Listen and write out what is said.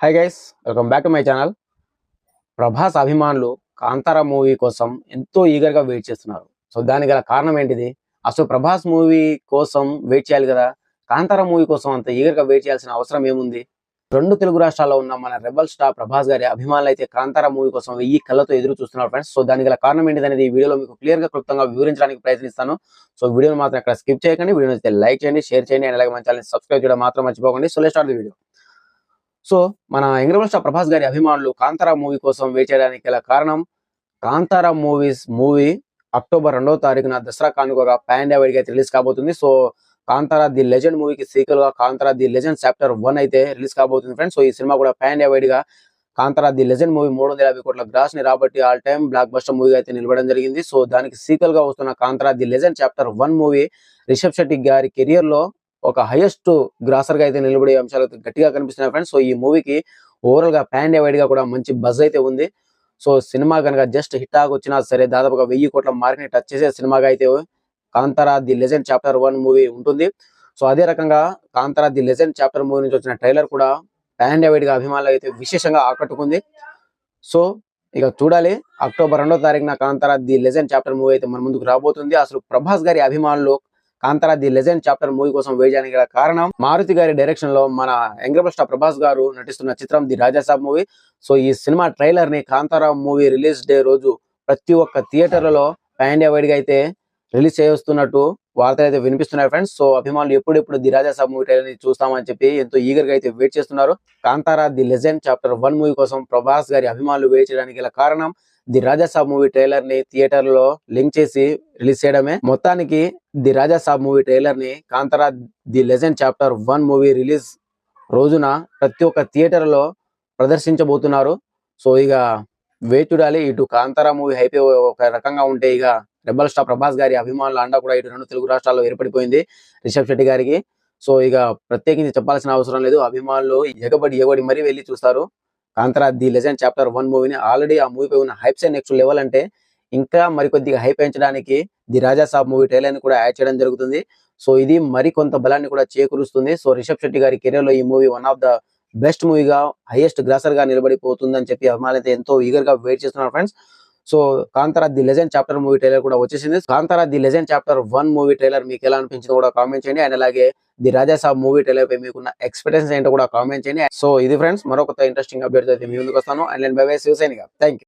Hi guys welcome back to my channel Prabhas అభిమానులు Kantara movie కోసం ఎంతో ఈగర్గా వెయిట్ చేస్తున్నారు సో దానికి గల కారణం ఏంటిది అసలు ప్రభాస్ మూవీ కోసం వెయిట్ చేయాలి కదా కాంతారా మూవీ కోసం అంత ఈగర్గా వెయిట్ చేయాల్సిన అవసరం ఏముంది రెండు తెలుగు రాష్ట్రాల్లో ఉన్న మన రెబల్ స్టార్ ప్రభాస్ గారి అభిమానులు అయితే కాంతారా మూవీ కోసం వెయ్యి కళ్ళతో ఎదురు చూస్తున్నారు ఫ్రెండ్స్ సో దానికి గల కారణం ఏంటిది అనేది ఈ వీడియోలో మీకు క్లియర్గా క్లుప్తంగా వివరించడానికి ప్రయత్నిస్తాను సో వీడియోని మాత్రం ఇక్కడ స్కిప్ చేయకండి వీడియో అయితే లైక్ చేయండి షేర్ చేయండి అండ్ అలాగే మన ఛానల్ సబ్స్క్రైబ్ చేయడం మాత్రం మర్చిపోకండి so let start the video so మన ఎంగ్రబల్ స్టార్ ప్రభాస్ గారి అభిమానులు కాంతారా మూవీ కోసం వెయిట్ చేయడానికి గల కారణం కాంతారా మూవీస్ మూవీ అక్టోబర్ రెండవ తారీఖున దసరా కానుకగా ప్యాన్ వైడ్గా రిలీజ్ కాబోతుంది. సో కాంతారా ది లెజెండ్ మూవీకి సీక్వెల్గా Kantara the legend chapter one అయితే రిలీజ్ కాబోతుంది ఫ్రెండ్స్. సో ఈ సినిమా కూడా పాన్ వైడ్గా కాంతారా ది లెజెండ్ మూవీ మూడు వందల యాభై కోట్ల గ్రాస్ని రాబట్టి all time blockbuster movie అయితే నిలబడడం జరిగింది. సో దానికి సీక్వెల్గా వస్తున్న Kantara the legend chapter one movie Rishab Shetty గారి కెరియర్లో ఒక హైయెస్ట్ గ్రాసర్గా అయితే నిలబడే అంశాలు అయితే గట్టిగా కనిపిస్తున్నాయి ఫ్రెండ్స్ సో ఈ మూవీకి ఓవరాల్గా గా పాన్గా కూడా మంచి బజ్ అయితే ఉంది. సో సినిమా కనుక జస్ట్ హిట్ ఆగి వచ్చినా సరే దాదాపుగా వెయ్యి కోట్ల మార్క్ టచ్ చేసే సినిమాగా అయితే Kantara the legend chapter one movie ఉంటుంది. సో అదే రకంగా Kantara the legend chapter movie నుంచి వచ్చిన ట్రైలర్ కూడా ప్యాన్ వైడ్గా అభిమానులు అయితే విశేషంగా ఆకట్టుకుంది. సో ఇక చూడాలి అక్టోబర్ రెండో తారీఖున Kantara the legend chapter movie అయితే మన ముందుకు రాబోతుంది. అసలు ప్రభాస్ గారి అభిమానులు Kantara the legend chapter movie కోసం వెయిట్ చేయడానికి గల కారణం మారుతి గారి డైరెక్షన్లో మన యంగ్రబల్ స్టార్ ప్రభాస్ గారు నటిస్తున్న చిత్రం ది రాజాసాబ్ మూవీ. సో ఈ సినిమా ట్రైలర్ని కాంతారా మూవీ రిలీజ్ డే రోజు ప్రతి ఒక్క థియేటర్లలో పాన్ ఇండియా వైడ్గా అయితే రిలీజ్ చేస్తున్నట్టు వార్తలు అయితే వినిపిస్తున్నాయి ఫ్రెండ్స్ సో అభిమానులు ఎప్పుడెప్పుడు the Raja Saab movie trailer చూస్తామని చెప్పి ఎంతో ఈగర్గా అయితే వెయిట్ చేస్తున్నారు. Kantara the legend chapter one movie కోసం ప్రభాస్ గారి అభిమానులు వెయిట్ చేయడానికి గల కారణం ది రాజా సాబ్ మూవీ ట్రైలర్ని థియేటర్లో లింక్ చేసి రిలీజ్ చేయడమే. మొత్తానికి the Raja Saab movie ట్రైలర్ని Kantara the legend chapter one movie release రోజున ప్రతి ఒక్క థియేటర్లో ప్రదర్శించబోతున్నారు. సో ఇక వెయిట్ చూడాలి. ఇటు కాంతారా మూవీ హైపే ఒక రకంగా ఉంటే ఇక రెబల్ స్టార్ ప్రభాస్ గారి అభిమానుల అండ కూడా ఇటు రెండు తెలుగు రాష్ట్రాల్లో ఏర్పడిపోయింది. రిషబ్ శెట్టి గారికి. సో ఇక ప్రత్యేకించి చెప్పాల్సిన అవసరం లేదు. అభిమానులు ఎగబడి ఎగబడి మరీ వెళ్ళి చూస్తారు. Kantara the legend chapter one మూవీని ఆల్రెడీ ఆ మూవీపై ఉన్న హైప్స్ నెక్స్ట్ లెవెల్ అంటే ఇంకా మరికొద్దిగా హైప్ పెంచడానికి ది రాజా సాబ్ మూవీ ట్రైలర్ని కూడా యాడ్ చేయడం జరుగుతుంది. సో ఇది మరి కొంత బలాన్ని కూడా చేకూరుస్తుంది. సో రిషబ్ శెట్టి గారి కెరీర్లో ఈ movie one of the best మూవీగా highest గ్రాసర్గా నిలబడిపోతుందని చెప్పి అభిమానులు అయితే ఎంతో ఈగర్గా వెయిట్ చేస్తున్నారు friends. So Kantara the legend chapter movie trailer కూడా వచ్చేసింది. Kantara the legend chapter one movie trailer మీకు ఎలా అనిపించిందో కూడా కామెంట్ చేయండి. అండ్ అలాగే the Raja Saab movie trailer పై మీకున్న ఎక్స్పీరియన్స్ ఏంటో కూడా కామెంట్ చేయండి. సో ఇది ఫ్రెండ్స్ మరొక ఇంట్రెస్టింగ్ అప్డేట్ అయితే మీ ముందుకు వస్తాను. అండ్ నేను బై బై శివసేనిగా థ్యాంక్ యూ